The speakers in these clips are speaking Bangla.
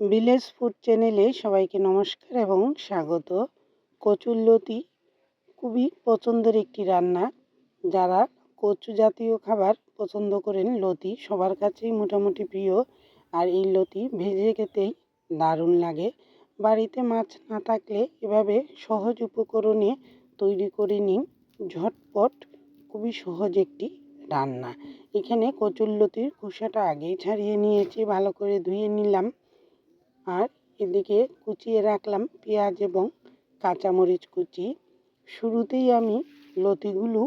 ভিলেজ ফুড চ্যানেলে সবাইকে নমস্কার এবং স্বাগত। কচুরলতি খুবই পছন্দের একটি রান্না। যারা কচু জাতীয় খাবার পছন্দ করেন, লতি সবার কাছেই মোটামুটি প্রিয়। আর এই লতি ভেজে খেতেই দারুণ লাগে। বাড়িতে মাছ না থাকলে এভাবে সহজ উপকরণে তৈরি করে নিন। ঝটপট, খুবই সহজ একটি রান্না। এখানে কচুরলতির খোসাটা আগেই ছাড়িয়ে নিয়েছি, ভালো করে ধুয়ে নিলাম। আর এদিকে কুচিয়ে রাখলাম পেঁয়াজ এবং কাঁচামরিচ কুচি। শুরুতেই আমি লতিগুলো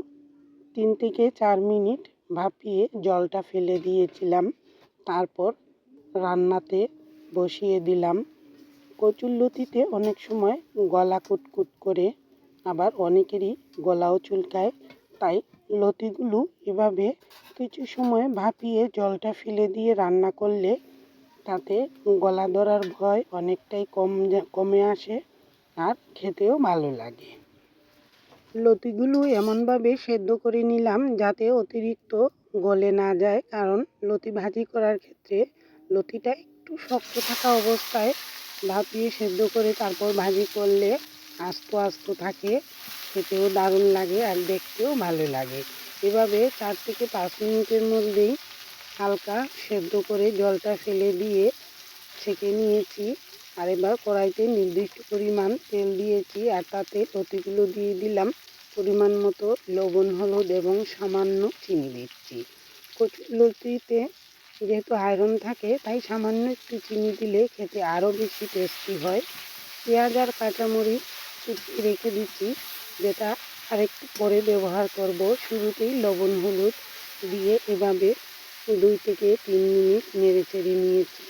তিন থেকে চার মিনিট ভাপিয়ে জলটা ফেলে দিয়েছিলাম। তারপর রান্নাতে বসিয়ে দিলাম। কচুর লতিতে অনেক সময় গলা কুটকুট করে, আবার অনেকেরই গলাও চুলকায়। তাই লতিগুলো এভাবে কিছু সময় ভাপিয়ে জলটা ফেলে দিয়ে রান্না করলে তাতে গলা ধরার ভয় অনেকটাই কম কমে আসে আর খেতেও ভালো লাগে। লতিগুলো এমনভাবে সেদ্ধ করে নিলাম যাতে অতিরিক্ত গলে না যায়, কারণ লতি ভাজি করার ক্ষেত্রে লতিটা একটু শক্ত থাকা অবস্থায় ভাপিয়ে সেদ্ধ করে তারপর ভাজি করলে আস্ত আস্ত থাকে, খেতেও দারুণ লাগে আর দেখতেও ভালো লাগে। এভাবে চার থেকে পাঁচ মিনিটের মধ্যেই হালকা সেদ্ধ করে জলটা ফেলে দিয়ে ছেঁকে নিয়েছি। আর এবার কড়াইতে নির্দিষ্ট পরিমাণ তেল দিয়েছি আর তাতে লতিগুলো দিয়ে দিলাম। পরিমাণ মতো লবণ, হলুদ এবং সামান্য চিনি দিচ্ছি। কচুর লতিতে যেহেতু আয়রন থাকে, তাই সামান্য একটু চিনি দিলে খেতে আরও বেশি টেস্টি হয়। পেঁয়াজ আর কাঁচামরিচ রেখে দিচ্ছি, যেটা আরেকটু পরে ব্যবহার করব। শুরুতেই লবণ, হলুদ দিয়ে এভাবে দুই থেকে তিন মিনিট নেড়ে চেড়ে নিয়েছি।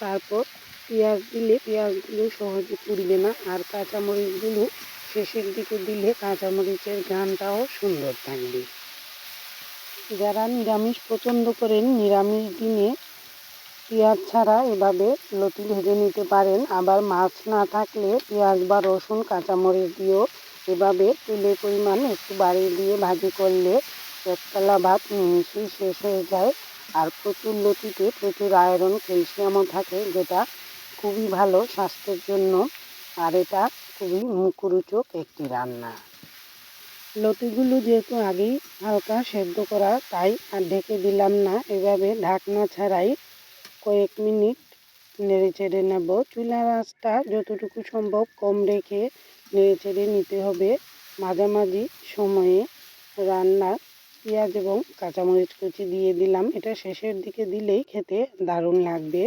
তারপর পেঁয়াজ দিলে পেঁয়াজগুলো সহজে পুড়বে না আর কাঁচামরিচগুলো শেষের দিকে দিলে কাঁচামরিচের ঘ্রাণটাও সুন্দর থাকবে। যারা নিরামিষ পছন্দ করেন, নিরামিষ দিনে পেঁয়াজ ছাড়া এভাবে লতি ভেজে নিতে পারেন। আবার মাছ না থাকলে পেঁয়াজ বা রসুন, কাঁচামরিচ দিয়েও এভাবে তেলের পরিমাণ একটু বাড়িয়ে দিয়ে ভাজি করলে একতলা ভাত নিমিশেই শেষ হয়ে যায়। আর প্রচুর লতিতে প্রচুর আয়রন, ক্যালসিয়ামও থাকে, যেটা খুবই ভালো স্বাস্থ্যের জন্য। আর এটা খুবই মুখরোচক একটি রান্না। লতিগুলো যেহেতু আগেই হালকা সেদ্ধ করা, তাই আর ঢেকে দিলাম না। এভাবে ঢাকনা ছাড়াই কয়েক মিনিট নেড়ে চেড়ে নেব। চুলার আঁচটা যতটুকু সম্ভব কম রেখে নেড়ে চেড়ে নিতে হবে। মাঝামাঝি সময়ে রান্নার পেঁয়াজ এবং কাঁচামরিচ কুচি দিয়ে দিলাম। এটা শেষের দিকে দিলেই খেতে দারুণ লাগবে।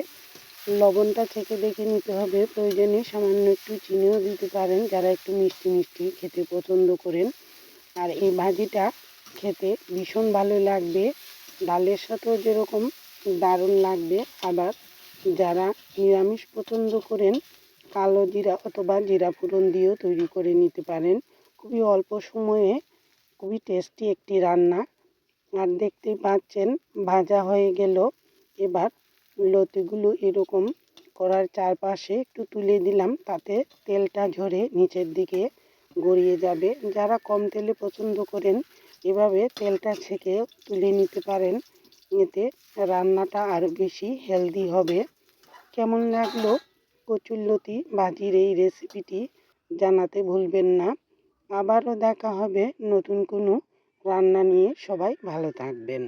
লবণটা থেকে দেখে নিতে হবে। প্রয়োজনে সামান্য একটু চিনিও দিতে পারেন যারা একটু মিষ্টি মিষ্টি খেতে পছন্দ করেন। আর এই ভাজিটা খেতে ভীষণ ভালো লাগবে। ডালের সাথেও যেরকম দারুণ লাগবে। আবার যারা নিরামিষ পছন্দ করেন, কালো জিরা অথবা জিরা ফোড়ন দিয়েও তৈরি করে নিতে পারেন। খুবই অল্প সময়ে খুবই টেস্টি একটি রান্না। আর দেখতেই পাচ্ছেন, ভাজা হয়ে গেল। এবার লতিগুলো এরকম করার চারপাশে একটু তুলে দিলাম, তাতে তেলটা ঝরে নিচের দিকে গড়িয়ে যাবে। যারা কম তেলে পছন্দ করেন, এভাবে তেলটা ছেঁকে তুলে নিতে পারেন। এতে রান্নাটা আরও বেশি হেলদি হবে। কেমন লাগল কচুরলতি ভাজির এই রেসিপিটি জানাতে ভুলবেন না। আবারও দেখা হবে নতুন কোনো রান্না নিয়ে। সবাই ভালো থাকবেন।